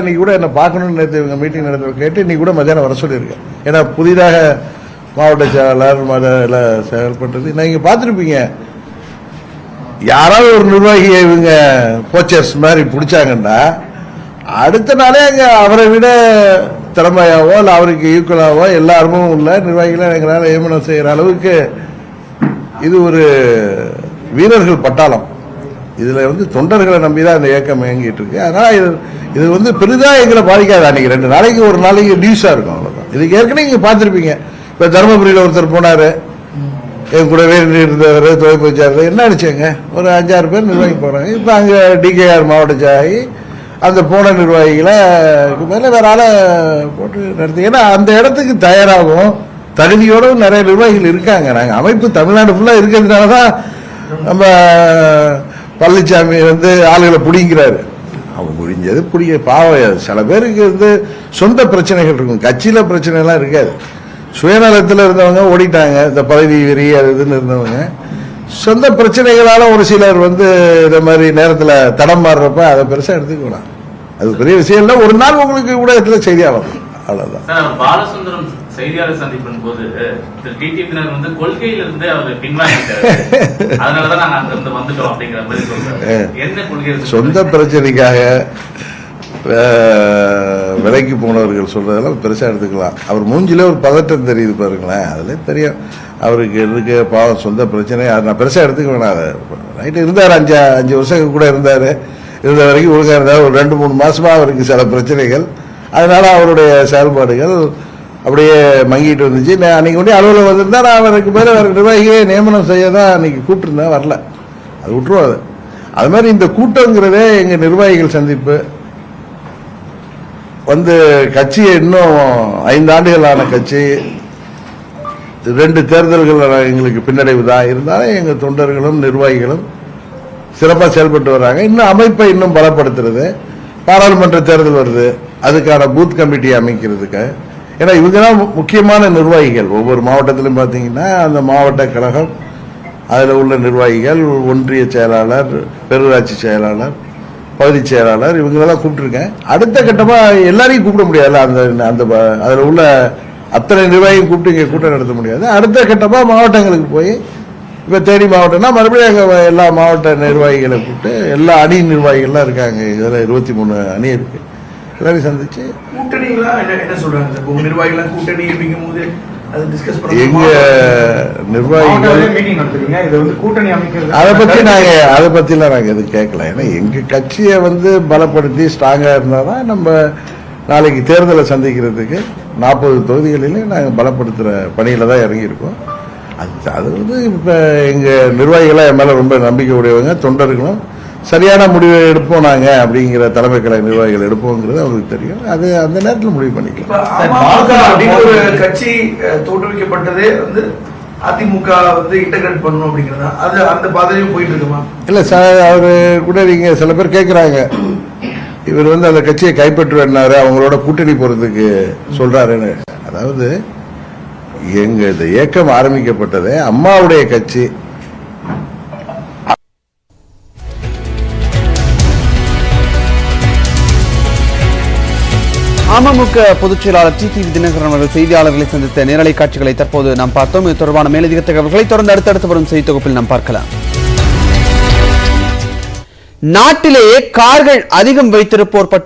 இன்னைக்கு கூட என்ன பார்க்கணும்னு நேற்று இவங்க மீட்டிங் நடத்த கேட்டு இன்னைக்கு கூட மத்தியானம் வர சொல்லியிருக்கேன் ஏன்னா புதிதாக மாவட்ட செயலாளர் மத எல்லாம் செயல்பட்டது. நீங்கள் பார்த்துருப்பீங்க. யாராவது ஒரு நிர்வாகியை இவங்க கோச்சர்ஸ் மாதிரி பிடிச்சாங்கன்னா அடுத்த நாளே அங்கே அவரை விட திறமையாவோ இல்லை அவருக்கு ஈக்குவலாவோ எல்லா அனுபவம் உள்ள நிர்வாகிகளை எங்களால் ஏமனம் செய்கிற அளவுக்கு இது ஒரு வீரர்கள் பட்டாளம். இதில் வந்து தொண்டர்களை நம்பி தான் இந்த இயக்கம் இயங்கிட்டு இருக்கு. அதனால் இது இது வந்து பெரிதாக எங்களை பாதிக்காது அன்றைக்கி ரெண்டு நாளைக்கு ஒரு நாளைக்கு நியூஸாக இருக்கும் அவ்வளோதான் இதுக்கு ஏற்கனவே நீங்கள் பார்த்துருப்பீங்க. இப்போ தருமபுரியில் ஒருத்தர் போனார். என் கூடவே இருந்தவர் துவைப்பு வச்சார். என்ன அடிச்சாங்க ஒரு அஞ்சாறு பேர் நிர்வாகி போகிறாங்க இப்போ அங்கே டிகேஆர் மாவட்ட சாயி அந்த போன நிர்வாகிகளை மேலே வேற ஆளை போட்டு நடத்தி ஏன்னா அந்த இடத்துக்கு தயாராகும் தகுதியோடும் நிறைய நிர்வாகிகள் இருக்காங்க. நாங்கள் அமைப்பு தமிழ்நாடு ஃபுல்லாக இருக்கிறதுனால தான் நம்ம பழனிசாமி வந்து ஆளுகளை பிடிங்கிறாரு. அவன் முடிஞ்சது. பிடிக்க பாவம் சில பேருக்கு வந்து சொந்த பிரச்சனைகள் இருக்கும். கட்சியில் பிரச்சனைலாம் இருக்காது. சுயநலத்தில் இருந்தவங்க ஓடிட்டாங்க. இந்த பதவி வெறி அது இதுன்னு இருந்தவங்க. சொந்த பிரச்சனைகளால ஒரு சிலர் வந்து இந்த மாதிரி நேரத்தில் தடம் மாறுறப்ப அதை பெருசாக எடுத்துக்கலாம். அது பெரிய விஷயம் இல்லை. ஒரு நாள் உங்களுக்கு ஊடகத்தில் செய்தியாக வரும் அவ்வளோதான் பாலசுந்தரம் செய்தியாளர் சந்திப்பின் போது திரு டிடிபியினர் வந்து கொள்கையில இருந்தே அவர் பின்வாங்கிட்டாரு. அதனாலதான் நாங்க அங்க இருந்து வந்துட்டோம் அப்படிங்கிற மாதிரி சொல்றாரு. என்ன கொள்கை? சொந்த பிரச்சனைக்காக விலைக்கு போனவர்கள் சொல்றதெல்லாம் பெருசா எடுத்துக்கலாம். அவர் மூஞ்சில ஒரு பதட்டம் தெரியுது பாருங்களேன். அதுல தெரியும். அவருக்கு இருக்கு பாவம் சொந்த பிரச்சனை அதை நான் பெருசா எடுத்துக்க வேணாம். அதை ரைட்டு இருந்தார் அஞ்சு அஞ்சு வருஷம் கூட இருந்தார். இருந்த வரைக்கும் ஒழுங்கா இருந்தார். ஒரு ரெண்டு மூணு மாசமா அவருக்கு சில பிரச்சனைகள். அதனால அவருடைய செயல்பாடுகள் அப்படியே மங்கிட்டு வந்துச்சு நான் அன்றைக்கி ஒன்றே அலுவலகம் வந்திருந்தா நான் அவருக்கு மேலே வேறு நிர்வாகியே நியமனம் செய்ய தான் அன்றைக்கி கூப்பிட்டுருந்தேன். வரல. அது விட்டுருவோம் அது. அது மாதிரி இந்த கூட்டங்கிறதே எங்கள் நிர்வாகிகள் சந்திப்பு. வந்து கட்சியை இன்னும் ஐந்து ஆண்டுகளான கட்சி. ரெண்டு தேர்தல்கள் எங்களுக்கு பின்னடைவு தான். இருந்தாலும் எங்கள் தொண்டர்களும் நிர்வாகிகளும் சிறப்பாக செயல்பட்டு வர்றாங்க இன்னும் அமைப்பை இன்னும் பலப்படுத்துறது. பாராளுமன்ற தேர்தல் வருது. அதுக்கான பூத் கமிட்டி அமைக்கிறதுக்கு. ஏன்னா இவங்கெல்லாம் முக்கியமான நிர்வாகிகள். ஒவ்வொரு மாவட்டத்திலும் பார்த்தீங்கன்னா அந்த மாவட்ட கழகம் அதில் உள்ள நிர்வாகிகள் ஒன்றிய செயலாளர் பெருராட்சி செயலாளர் பகுதி செயலாளர் இவங்களெல்லாம் கூப்பிட்டுருக்கேன். அடுத்த கட்டமாக எல்லாரையும் கூப்பிட முடியாதுல்ல அந்த அந்த அதில் உள்ள அத்தனை நிர்வாகியும் கூப்பிட்டு இங்கே கூட்டம் நடத்த முடியாது. அடுத்த கட்டமாக மாவட்டங்களுக்கு போய் இப்போ தேனி மாவட்டம்னா மறுபடியும் அங்கே எல்லா மாவட்ட நிர்வாகிகளை கூப்பிட்டு எல்லா அணி நிர்வாகிகள்லாம் இருக்காங்க. இதில் இருபத்தி மூணு அணி இருக்குது எல்லாரையும் சந்திச்சு. எங்க நிர்வாகிகள் அதை பத்தி நாங்க அதை பத்திலாம் நாங்க எதுவும் கேட்கல. ஏன்னா எங்க கட்சியை வந்து பலப்படுத்தி ஸ்ட்ராங்கா இருந்தாதான் நம்ம நாளைக்கு தேர்தலை சந்திக்கிறதுக்கு நாற்பது தொகுதிகளிலும் நாங்கள் பலப்படுத்துற பணியில தான் இறங்கியிருக்கோம். அது அது வந்து இப்போ எங்கள் நிர்வாகிகளாக என் மேலே ரொம்ப நம்பிக்கை உடையவங்க தொண்டர்களும் சரியான முடிவை எடுப்போம் நாங்கள் அப்படிங்கிற தலைமை கழக நிர்வாகிகள் எடுப்போங்கிறது அவங்களுக்கு தெரியும். அது அந்த நேரத்தில் முடிவு பண்ணிக்கலாம். கட்சி தோற்றுவிக்கப்பட்டதே வந்து அதிமுக வந்து இன்டகிரேட் பண்ணணும் அப்படிங்கறதா? அது அந்த பாதையும் போயிட்டு இருக்குமா இல்லை சார் அவர் கூட நீங்கள் சில பேர் கேட்குறாங்க இவர் வந்து அந்த கட்சியை கைப்பற்றுவேன்னாரு அவங்களோட கூட்டணி போகிறதுக்கு சொல்கிறாருன்னு அதாவது எங்க இந்த இயக்கம் ஆரம்பிக்கப்பட்டதே அம்மாவுடைய கட்சி. அமமுக பொதுச் செயலாளர் டி. டிவி தினகரன் அவர்கள் செய்தியாளர்களை சந்தித்த நேரலை காட்சிகளை தற்போது நாம் பார்த்தோம். இது தொடர்பான மேலதிக தகவல்களை தொடர்ந்து அடுத்தடுத்து வரும் செய்தி தொகுப்பில் நாம் பார்க்கலாம். நாட்டிலேயே கார்கள் அதிகம் வைத்திருப்போர் பட்டியலில்